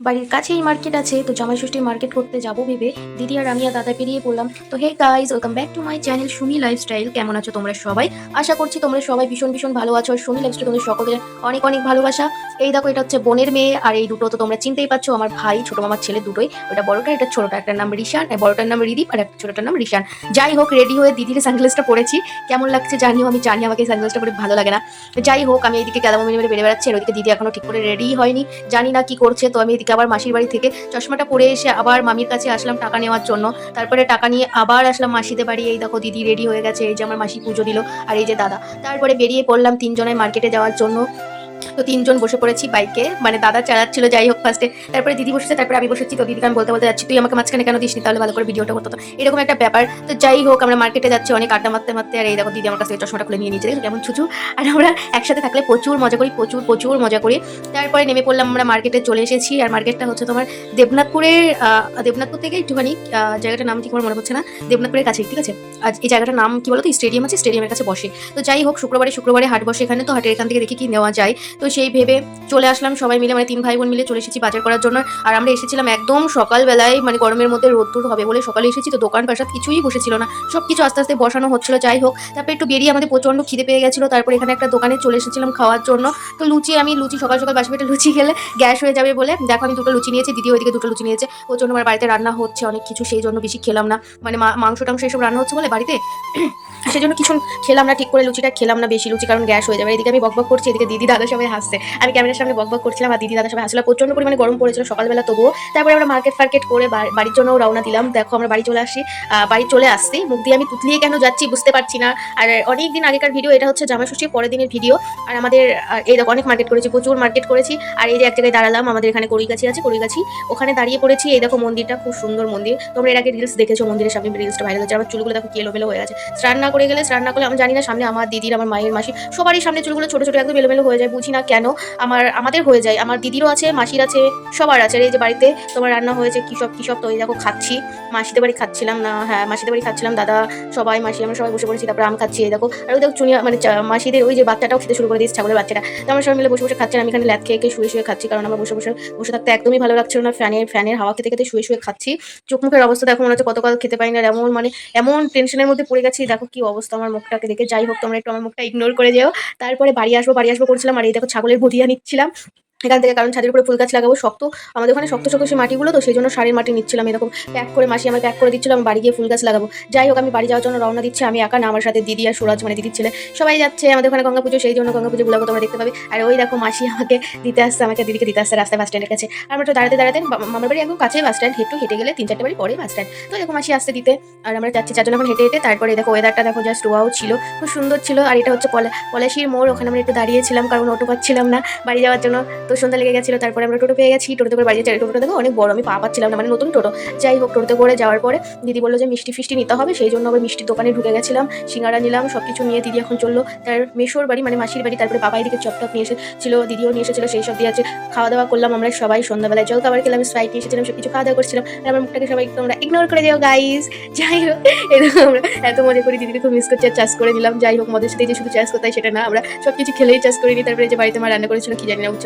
বাড়ির কাছেই মার্কেট আছে, তো জামাই ষষ্ঠীর মার্কেট করতে যাব ভেবে দিদি আর আমি আর দাদা পেরিয়ে পড়লাম। তো hey guys welcome back to my channel Sumi lifestyle কেমন আছো তোমরা সবাই? আশা করছি তোমরা সবাই ভীষণ ভীষণ ভালো আছো আর সুমি লাইফস্টাইল তোমাদের সকলের অনেক অনেক ভালোবাসা। এই দেখো, এটা হচ্ছে বোনের মেয়ে আর এই দুটো তো তোমরা চিনতেই পারছ আমার ভাই, ছোট মামার ছেলে দুটোই। ওটা বড়টা, এটা ছোটটা একটা নাম রিশান, আর বড়টার নাম রিদীপ, আর একটা ছোটটার নাম রিশান। যাই হোক রেডি হয়ে দিদির সানগ্লাসটা পরেছি। কেমন লাগছে জানিও, আমি জানি আমাকে সানগ্লাসটা পরে ভালো লাগে না। যাই হোক, আমি এদিকে কেদামো মেরে বেড়ে বেড়াচ্ছি, আর ওইদিকে দিদি এখনও ঠিক করে রেডি হয়নি। জানি না কি করছে, তো আমি এদিকে আবার মাসির বাড়ি থেকে চশমাটা পরে এসে আবার মামির কাছে আসলাম টাকা নেওয়ার জন্য। তারপরে টাকা নিয়ে আবার আসলাম মাসিদের বাড়ি। এই দেখো দিদি রেডি হয়ে গেছে। এই যে আমার মাসি পুজো দিল। আর এই যে দাদা। তারপরে বেরিয়ে পড়লাম তিনজনের মার্কেটে যাওয়ার জন্য। তো তিনজন বসে পড়েছি বাইকে। মানে দাদা চালাচ্ছিল, যাই হোক ফার্স্টে তারপরে দিদি বসেছে, তারপরে আমি বসেছি। তো দিদিকে আমি বলতে বলতে যাচ্ছি, তুই আমাকে মাঝখানে কেন দিসনি? তাহলে ভালো করে ভিডিওটা করতো এরকম একটা ব্যাপার। তো যাই হোক, আমরা মার্কেটে যাচ্ছি, অনেক আড্ডা মারতে মারতে। আর এই দেখো, দিদি আমার কাছে চশমাটা খুলে নিয়ে নিয়েছে। দেখো কেমন ছুচু। আর আমরা একসাথে থাকলে প্রচুর মজা করি, প্রচুর প্রচুর মজা করি। তারপরে নেমে পড়লাম আমরা মার্কেটে চলে এসেছি। আর মার্কেটটা হচ্ছে তোমার দেবনাথপুরের দেবনাথপুর থেকে একটুখানি জায়গাটার নাম ঠিক আমার মনে হচ্ছে না। দেবনাথপুরের কাছে ঠিক আছে? আর এই জায়গাটার নাম কি বলতো? স্টেডিয়াম আছে স্টেডিয়ামের কাছে বসে। তো যাই হোক, শুক্রবারে শুক্রবারে হাট বসে এখানে। তো হাটের এখান থেকে দেখি কি নেওয়া যায়। সেই ভেবে চলে আসলাম। সবাই মিলে মানে তিন ভাই বোন মিলে চলে এসেছি বাজার করার জন্য। আর আমরা এসেছিলাম একদম সকালবেলায় মানে গরমের মধ্যে রোদ্দুর হবে বলে সকালে এসেছি তো দোকান পাশাত কিছুই বসেছিল না। সব কিছু আস্তে আস্তে বসানো হচ্ছিল, যাই হোক। তারপরে একটু বেরিয়ে আমাদের প্রচণ্ড খিদে পেয়ে গেছিল। তারপরে এখানে একটা দোকানে চলে এসেছিলাম খাওয়ার জন্য। তো লুচি, আমি লুচি সকাল সকাল বাসি পেটে লুচি খেলে গ্যাস হয়ে যাবে বলে। দেখো, আমি দুটো লুচি নিয়েছি দিদি ওইদিকে দুটো লুচি নিয়েছে। প্রচণ্ড আমার বাড়িতে রান্না হচ্ছে, অনেক কিছু, সেই জন্য বেশি খেলাম না। মানে মাংস টাংস এসব রান্না হচ্ছে বলে বাড়িতে সেই জন্য কিছু খেলাম না, ঠিক করে লুচিটা খেলাম না বেশি, লুচি কারণ গ্যাস হয়ে যাবে। এদিকে আমি বকবক করছি, এদিকে দিদি দাদা সবাই হাসছে। আমি ক্যামেরার সামনে বকবক করছিলাম আর দিদি দাদা সবাই হাসছিল। প্রচণ্ড পরিমাণে গরম পড়েছিল সকালবেলা তবুও। তারপরে আমরা মার্কেট ফার্কেট করে বাড়ির জন্য রওনা দিলাম। দেখো, আমরা বাড়ি চলে আসি বাড়ি চলে আসছি। মুখ দিয়ে আমি তুতলিয়ে কেন যাচ্ছি বুঝতে পারছি না। আর অনেক দিন আগেকার ভিডিও, এটা হচ্ছে জামা পরের দিনের ভিডিও। আর আমাদের এই দেখো, অনেক মার্কেট করেছি, প্রচুর মার্কেট করেছি। আর এই যে এক জায়গায় দাঁড়ালাম, আমাদের এখানে কড়িগাছি আছে, কড়িগাছি। ওখানে দাঁড়িয়ে পড়েছি। এই দেখো মন্দিরটা, খুব সুন্দর মন্দির। তোমরা এর আগে রিলস দেখেছ, মন্দিরের সামনে রিলসটা ভাইরাল হচ্ছে আমার চুলগুলো দেখো কি এলোমেলো হয়ে গেছে স্নান করে গেলে, রান্না করলে, আমি জানি না, সামনে আমার দিদির, আমার মায়ের মাসি, সবারই সামনে চুলগুলো ছোট ছোট একদম এলোমেলো হয়ে যায়, বুঝি না কেন, আমার, আমাদের হয়ে যায়, আমার দিদিরও আছে, মাসির আছে, সবার আছে, এই যে বাড়িতে তোমার রান্না হয়েছে, কি সব কি সব, তো এই দেখো খাচ্ছি, মাসিদের বাড়ি খাচ্ছিলাম না হ্যাঁ মাসিদের বাড়ি খাচ্ছিলাম, দাদা, সবাই, মাসি, আমরা সবাই বসে পড়েছি, তারপরে আম খাচ্ছি, এই দেখো, আর ওই দেখো চুনিয়া মানে মাসিদের ওই যে বাচ্চাটাও খেতে শুরু করে দিয়েছে, ছাগলের বাচ্চাটা, তো আমরা সবাই মিলে বসে বসে খাচ্ছি আমি এখানে ল্যাদ খেয়ে শুয়ে শুয়ে খাচ্ছি, কারণ আমার বসে বসে বসে থাকতে একদমই ভালো লাগছিল না, ফ্যানের ফ্যানের হাওয়া খেতে খেতে শুয়ে শুয়ে খাচ্ছি, চোখ মুখের অবস্থা দেখো, মনে হচ্ছে কতকাল খেতে পাই না এমন মানে এমন টেনশনের মধ্যে পড়ে গেছি, দেখো কি অবস্থা আমার মুখটাকে দেখে। যাই হোক, তোমরা একটু আমার মুখটা ইগনোর করে যেও। তারপরে বাড়ি আসব বাড়ি আসব করছিলাম। আর এই দেখো ছাগলের ভুটিয়া নিচ্ছিলাম। এখান থেকে কারণ ছাদের উপরে ফুল গাছ লাগাবো, শক্ত। আমাদের ওখানে শক্ত শক্ত সেই মাটিগুলো, তো সেই জন্য সারের মাটি নিচ্ছিলাম এরকম। প্যাক করে মাসি আমার প্যাক করে দিচ্ছিল, আমি বাড়ি গিয়ে ফুল গাছ লাগাবো। যাই হোক, আমি বাড়ি যাওয়ার জন্য রওনা দিচ্ছি, আমি একা না, আমার সাথে দিদি আর সুরাজ মানে দিদির ছেলে। সবাই যাচ্ছে, আমাদের ওখানে গঙ্গা পুজো, সেই জন্য গঙ্গা পুজো গুলো তোমরা দেখতে পাবে। আর ওই দেখো, মাসি আমাকে দিতে আসছে, আমাকে দিদিকে দিতে আসছে রাস্তায় বাস স্ট্যান্ডের কাছে। আর আমরা দাঁড়াতে দাঁড়াতে মামার বাড়ি একদম কাছে বাস স্ট্যান্ড হেঁটু, হেঁটে গেলে তিন, চারটে বাড়ি পরে বাস স্ট্যান্ড তো দেখো, মাসি আসতে দিতে, আর আমরা যাচ্ছি চারজন এখন হেঁটে হেঁটে। তারপরে দেখো ওয়েদারটা দেখো জাস্ট ওয়াও ছিল, খুব সুন্দর ছিল। আর এটা হচ্ছে পলা, পলাশির মোড়, ওখানে আমরা একটু দাঁড়িয়েছিলাম, কারণ অটো পাচ্ছিলাম না বাড়ি যাওয়ার জন্য। তো সন্ধ্যা লেগে গেছিল, তারপরে আমরা টোটো পেয়ে গেছি, টোটোতে করে বাড়ি যাচ্ছি টোটোটা দেখো অনেক বড় আমি পা পাচ্ছিলাম না মানে নতুন টোটো। যাই হোক, টোটোতে করে যাওয়ার পরে দিদি বলল যে মিষ্টি ফিষ্টি নিতে হবে, সেই জন্য আবার মিষ্টির দোকানে ঢুকে গেছিলাম, সিঙ্গারা নিলাম সব কিছু নিয়ে দিদি এখন চলল। তার মেশোর বাড়ি মানে মাসির বাড়ি, তারপরে বাবা এদিকে চপটপ নিয়ে এসেছিল, দিদিও নিয়ে এসেছিল, সেই সব দিয়ে আছে খাওয়া দাওয়া করলাম আমরা সবাই সন্ধ্যাবেলায়। জল, খাবার খেলাম, স্প্রাইট নিয়ে এসেছিলাম সব কিছু খাওয়া দাওয়া করছিলাম, আর আমার মুখটাকে সবাই তোমরা ইগনোর করে দিও গাইস যাই হোক। এরকম আমরা এত মজা করি, দিদিকে খুব মিস করছি, আর চাষ করে নিলাম। যাই হোক, মদের সাথে যে শুধু চাষ হয় সেটা না, আমরা সব কিছু খেলেই চাষ করিনি, তারপরে যে বাড়িতে মা রান্না করেছিল, কি জানি না, উচ্চ